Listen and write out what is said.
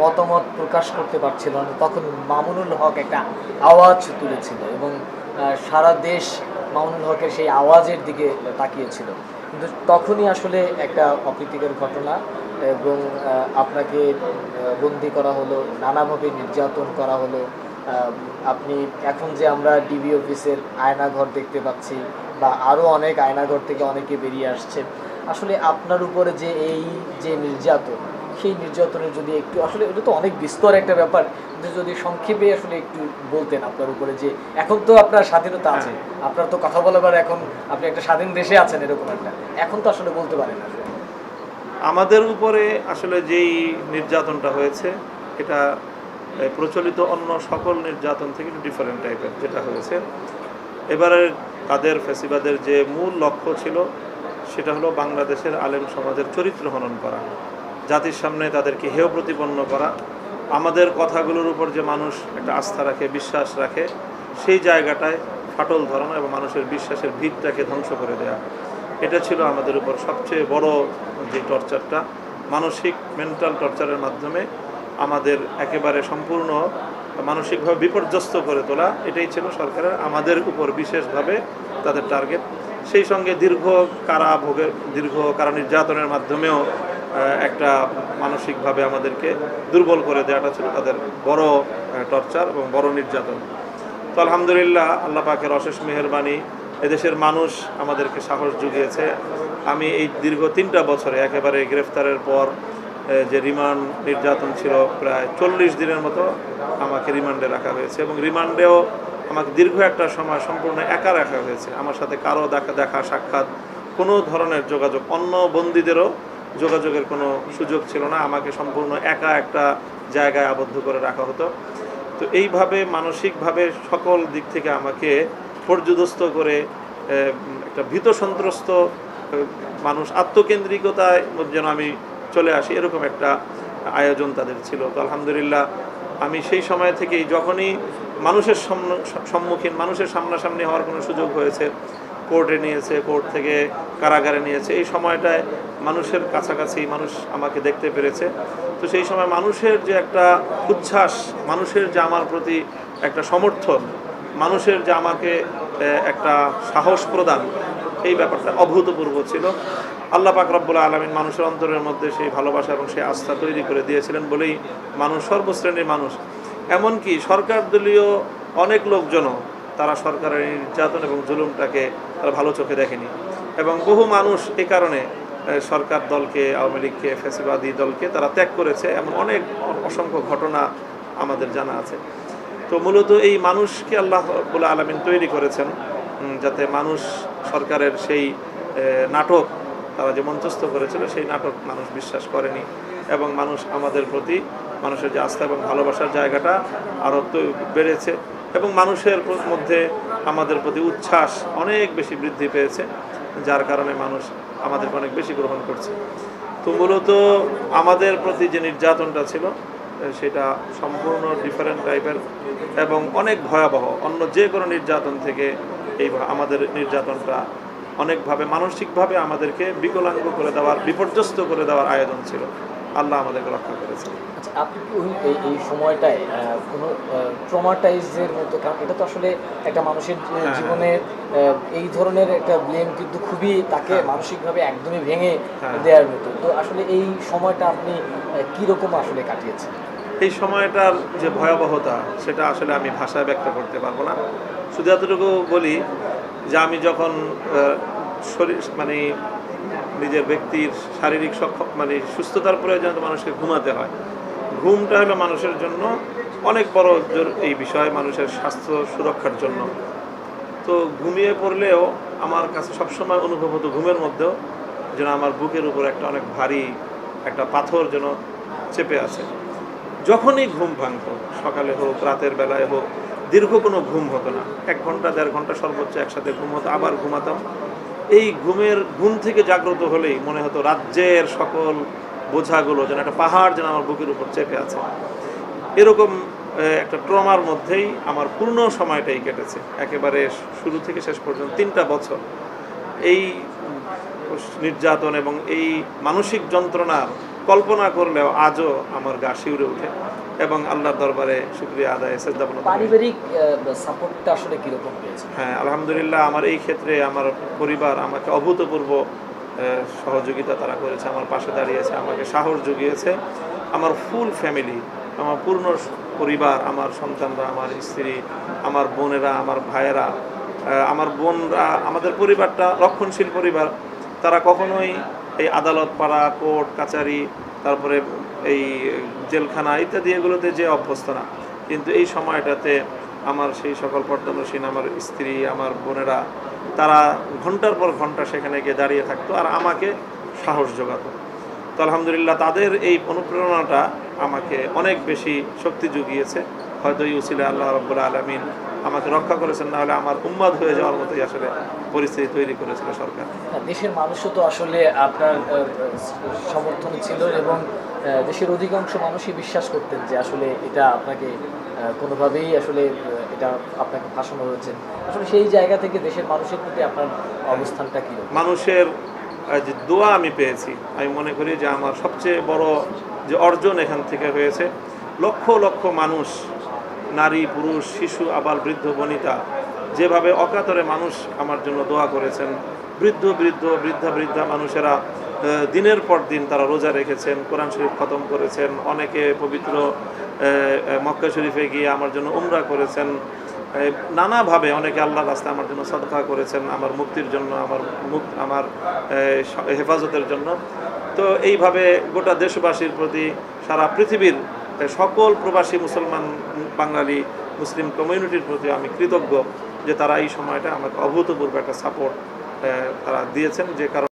মতামত প্রকাশ করতে পারছিল না। তখন মামুনুল হক একটা আওয়াজ তুলেছিল এবং সারা দেশ মামুনুল হকের সেই আওয়াজের দিকে তাকিয়েছিল। কিন্তু তখনই আসলে একটা অপ্রীতিকর ঘটনা এবং আপনাকে বন্দি করা হলো, নানাভাবে নির্যাতন করা হলো। আপনি এখন যে আমরা ডিবি অফিসের আয়নাঘর দেখতে পাচ্ছি বা আরও অনেক আয়নাঘর থেকে অনেকে বেরিয়ে আসছে, আসলে আপনার উপরে যে এই যে নির্যাতন সেই নির্যাতনের যদি একটু আসলে এটা তো অনেক বিস্তর একটা ব্যাপার যদি সংক্ষেপে আসলে একটু বলতেন আপনার উপরে যে এখন তো আপনার স্বাধীনতা আছে আপনার তো কথা বলাবার এখন আপনি একটা স্বাধীন দেশে আছেন এরকম একটা এখন তো আসলে বলতে পারেন আমাদের উপরে আসলে যেই নির্যাতনটা হয়েছে এটা প্রচলিত অন্য সকল নির্যাতন থেকে একটু ডিফারেন্ট টাইপের যেটা হয়েছে। এবারে তাদের ফেসিবাদের যে মূল লক্ষ্য ছিল সেটা হলো বাংলাদেশের আলেম সমাজের চরিত্র হনন করা। জাতির সামনে তাদেরকে হেয় প্রতিপন্ন করা, আমাদের কথাগুলোর উপর যে মানুষ একটা আস্থা রাখে, বিশ্বাস রাখে, সেই জায়গাটায় ফাটল ধরানো এবং মানুষের বিশ্বাসের ভিতটাকে ধ্বংস করে দেওয়া এটা ছিল আমাদের উপর সবচেয়ে বড় যে টর্চারটা। মানসিক, মেন্টাল টর্চারের মাধ্যমে আমাদের একেবারে সম্পূর্ণ মানসিকভাবে বিপর্যস্ত করে তোলা, এটাই ছিল সরকারের, আমাদের উপর বিশেষভাবে তাদের টার্গেট। সেই সঙ্গে দীর্ঘ কারা ভোগের দীর্ঘ কারা নির্যাতনের মাধ্যমেও একটা মানসিকভাবে আমাদেরকে দুর্বল করে দেওয়াটা ছিল তাদের বড় টর্চার এবং বড় নির্যাতন। তো আলহামদুলিল্লাহ আল্লাহ পাকের অশেষ মেহরবানি, এদেশের মানুষ আমাদেরকে সাহস জুগিয়েছে। আমি এই দীর্ঘ তিনটা বছরে একেবারে গ্রেফতারের পর যে রিমান্ড নির্যাতন ছিল প্রায় চল্লিশ দিনের মতো আমাকে রিমান্ডে রাখা হয়েছে এবং রিমান্ডেও আমাকে দীর্ঘ একটা সময় সম্পূর্ণ একা রাখা হয়েছে। আমার সাথে কারও দেখা দেখা, সাক্ষাৎ কোনো ধরনের যোগাযোগ, অন্য বন্দীদেরও যোগাযোগের কোনো সুযোগ ছিল না, আমাকে সম্পূর্ণ একা একটা জায়গায় আবদ্ধ করে রাখা হতো। তো এইভাবে মানসিকভাবে সকল দিক থেকে আমাকে পর্যদস্ত করে একটা ভীত সন্ত্রস্ত মানুষ আত্মকেন্দ্রিকতায় যেন আমি চলে আসি, এরকম একটা আয়োজন তাদের ছিল। তো আলহামদুলিল্লাহ, আমি সেই সময় থেকেই যখনই মানুষের সম্মুখীন, মানুষের সামনাসামনি হওয়ার কোনো সুযোগ হয়েছে কোর্টে নিয়েছে, কোর্ট থেকে কারাগারে নিয়েছে। এই সময়টায় মানুষের কাছাকাছি মানুষ আমাকে দেখতে পেরেছে। তো সেই সময় মানুষের যে একটা উচ্ছ্বাস, মানুষের যে আমার প্রতি একটা সমর্থন, মানুষের যে আমাকে একটা সাহস প্রদান, এই ব্যাপারটা অভূতপূর্ব ছিল। আল্লাহ পাক রব্বুল আলমিন মানুষের অন্তরের মধ্যে সেই ভালোবাসা এবং সেই আস্থা তৈরি করে দিয়েছিলেন বলেই মানুষ সর্বশ্রেণীর মানুষ। এমনকি সরকার দলীয় অনেক লোকজনও তারা সরকারের নির্যাতন এবং জুলুমটাকে তারা ভালো চোখে দেখেনি। এবং বহু মানুষ এ কারণে সরকার দলকে, আওয়ামী লীগকে ফেসিবাদী দলকে তারা ত্যাগ করেছে এমন অনেক অসংখ্য ঘটনা আমাদের জানা আছে। তো মূলত এই মানুষকে আল্লাহ বলে আলমিন তৈরি করেছেন যাতে মানুষ সরকারের সেই নাটক তারা যে মঞ্চস্থ করেছিল সেই নাটক মানুষ বিশ্বাস করেনি এবং মানুষ আমাদের প্রতি মানুষের যে আস্থা এবং ভালোবাসার জায়গাটা আরও বেড়েছে। এবং মানুষের মধ্যে আমাদের প্রতি উচ্ছ্বাস অনেক বেশি বৃদ্ধি পেয়েছে, যার কারণে মানুষ আমাদেরকে অনেক বেশি গ্রহণ করছে। তো মূলত আমাদের প্রতি যে নির্যাতনটা ছিল, সেটা সম্পূর্ণ ডিফারেন্ট টাইপের এবং অনেক ভয়াবহ। অন্য যে কোনো নির্যাতন থেকে এই আমাদের নির্যাতনটা অনেকভাবে মানসিকভাবে আমাদেরকে বিকলাঙ্গ করে দেওয়ার, বিপর্যস্ত করে দেওয়ার আয়োজন ছিল। আল্লাহ আমাদেরকে রক্ষা করেছে আচ্ছা আপনি কি এই এই সময়টায় কোনো ট্রমাটাইজের মতো কারণ এটা তো আসলে একটা মানুষের যে হ্যাঁ। জীবনে এই ধরনের একটা ব্লেম কিন্তু খুবই তাকে হ্যাঁ। মানসিকভাবে একদমই ভেঙে হ্যাঁ। দেওয়ার মতো তো আসলে এই সময়টা আপনি কীরকম আসলে কাটিয়েছেন এই সময়টার যে ভয়াবহতা সেটা আসলে আমি ভাষায় ব্যক্ত করতে পারব না শুধু এতটুকু বলি যে আমি যখন শরীর মানে নিজের ব্যক্তির শারীরিক সক্ষম মানে সুস্থতার প্রয়োজন মানুষকে ঘুমাতে হয়। ঘুমটা হলো মানুষের জন্য অনেক বড় এই বিষয়, মানুষের স্বাস্থ্য সুরক্ষার জন্য। তো ঘুমিয়ে পড়লেও আমার কাছে সবসময় অনুভব হতো ঘুমের মধ্যেও যেন আমার বুকের উপর একটা অনেক ভারী একটা পাথর যেন চেপে আছে। যখনই ঘুম ভাঙতো, সকালে হোক, রাতের বেলায় হোক, দীর্ঘ কোনো ঘুম হতো না। এক ঘণ্টা, দেড় ঘণ্টা সর্বোচ্চ একসাথে ঘুম হতো, আবার ঘুমাতাম। এই ঘুমের ঘুম থেকে জাগ্রত হলেই মনে হতো রাজ্যের সকল বোঝাগুলো যেন একটা পাহাড় যেন আমার বুকের উপর চেপে আছে। এরকম একটা ট্রমার মধ্যেই আমার পূর্ণ সময়টাই কেটেছে। একেবারে শুরু থেকে শেষ পর্যন্ত তিনটা বছর। এই নির্যাতন এবং এই মানসিক যন্ত্রণার কল্পনা করলেও আজও আমার গা শিউরে ওঠে এবং আল্লাহর দরবারে শুক্রিয়া আদায় শ্রদ্ধাপন পারিবারিক সাপোর্টটা আসলে কীরকম পেয়েছে? হ্যাঁ আলহামদুলিল্লাহ আমার এই ক্ষেত্রে আমার পরিবার আমাকে অভূতপূর্ব সহযোগিতা তারা করেছে আমার পাশে দাঁড়িয়েছে আমাকে সাহস জুগিয়েছে। আমার ফুল ফ্যামিলি আমার পূর্ণ পরিবার আমার সন্তানরা আমার স্ত্রী আমার বোনেরা আমার ভাইয়েরা আমার বোনরা আমাদের পরিবারটা রক্ষণশীল পরিবার তারা কখনোই এই আদালত, পাড়া, কোর্ট, কাচারি, তারপরে এই জেলখানা ইত্যাদি এগুলোতে যে অভ্যস্ত না। কিন্তু এই সময়টাতে আমার সেই সকল পর্দনসীন আমার স্ত্রী, আমার বোনেরা, তারা ঘণ্টার পর ঘণ্টা সেখানে গিয়ে দাঁড়িয়ে থাকতো আর আমাকে সাহস যোগাতো তো আলহামদুলিল্লাহ তাদের এই অনুপ্রেরণাটা আমাকে অনেক বেশি শক্তি জুগিয়েছে। হয়তো ইউসিলা আল্লাহ রব্বুল আলমিন আমাকে রক্ষা করেছেন না হলে আমার উম্মাদ হয়ে যাওয়ার মতোই আসলে পরিস্থিতি তৈরি করেছিল সরকার। দেশের মানুষও তো আসলে আপনার সমর্থন ছিল এবং দেশের অধিকাংশ মানুষই বিশ্বাস করতেন যে আসলে এটা আপনাকে কোনোভাবেই আসলে এটা আপনাকে ফাঁসানো হয়েছে। আসলে সেই জায়গা থেকে দেশের মানুষের প্রতি আপনার অবস্থানটা কীরকম? মানুষের যে দোয়া আমি পেয়েছি আমি মনে করি যে আমার সবচেয়ে বড় যে অর্জন এখান থেকে হয়েছে লক্ষ লক্ষ মানুষ নারী, পুরুষ, শিশু আবার বৃদ্ধ, বনিতা, যেভাবে অকাতরে মানুষ আমার জন্য দোয়া করেছেন, বৃদ্ধ বৃদ্ধ, বৃদ্ধা বৃদ্ধা মানুষেরা দিনের পর দিন তারা রোজা রেখেছেন, কোরআন শরীফ খতম করেছেন, অনেকে পবিত্র মক্কা শরীফে গিয়ে আমার জন্য উমরা করেছেন নানাভাবে অনেকে আল্লাহ রাস্তায় আমার জন্য সদকা করেছেন, আমার মুক্তির জন্য, আমার মুক, আমার হেফাজতের জন্য। তো এইভাবে গোটা দেশবাসীর প্রতি সারা পৃথিবীর এই, সকল প্রবাসী মুসলমান বাঙালি মুসলিম কমিউনিটির প্রতি আমি কৃতজ্ঞ যে তারা এই সময়টা আমাকে অভূতপূর্ব একটা সাপোর্ট তারা দিয়েছেন যে কারণে